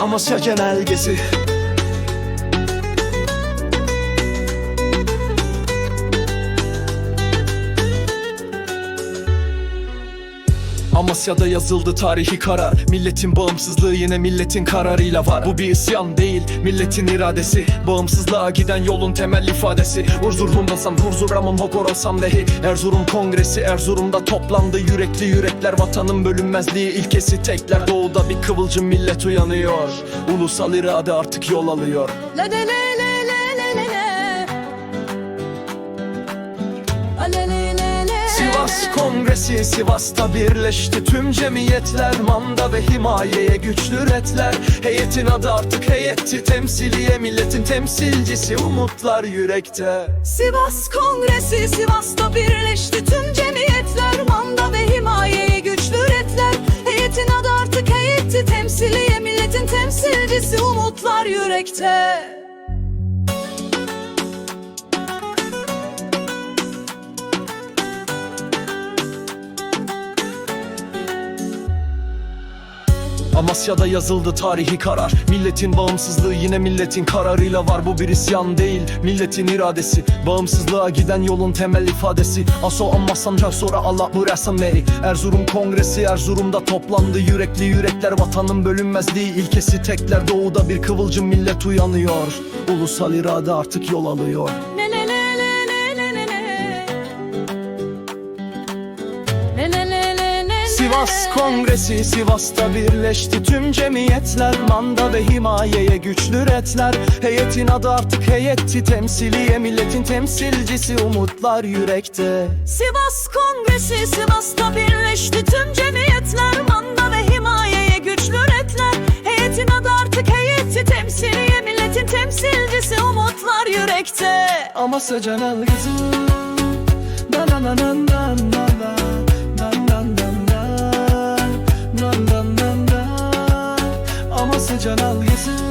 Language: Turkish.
Amasya Genelgesi Amasya'da yazıldı tarihi karar. Milletin bağımsızlığı yine milletin kararıyla var. Bu bir isyan değil milletin iradesi. Bağımsızlığa giden yolun temel ifadesi. Erzurum'dasam hurzuramam hokorasam dehi Erzurum kongresi Erzurum'da toplandı. Yürekli yürekler Vatanın bölünmezliği ilkesi. Tekler Doğuda bir kıvılcım millet uyanıyor. Ulusal irade artık yol alıyor. La Sivas Kongresi Sivas'ta birleşti tüm cemiyetler. Manda ve himayeye güçlü retler Heyetin adı artık heyetti temsiliye Milletin temsilcisi umutlar yürekte. Sivas Kongresi Sivas'ta birleşti tüm cemiyetler. Manda ve himayeye güçlü retler Heyetin adı artık heyetti temsiliye Milletin temsilcisi umutlar yürekte Amasya'da yazıldı tarihi karar. Milletin bağımsızlığı yine milletin kararıyla var. Bu bir isyan değil milletin iradesi. Bağımsızlığa giden yolun temel ifadesi. Aso Amasanca sonra Allah bu veri Erzurum Kongresi Erzurum'da toplandı. Yürekli yürekler vatanın bölünmezliği ilkesi. Tekler Doğuda bir kıvılcım millet uyanıyor. Ulusal irade artık yol alıyor Sivas Kongresi Sivas'ta birleşti tüm cemiyetler. Manda ve himayeye güçlü retler Heyetin adı artık heyetti temsiliye Milletin temsilcisi umutlar yürekte. Sivas Kongresi Sivas'ta birleşti tüm cemiyetler. Manda ve himayeye güçlü retler Heyetin adı artık heyetti temsiliye Milletin temsilcisi umutlar yürekte. Amasya Canal Gezi Na na na na na na na Na na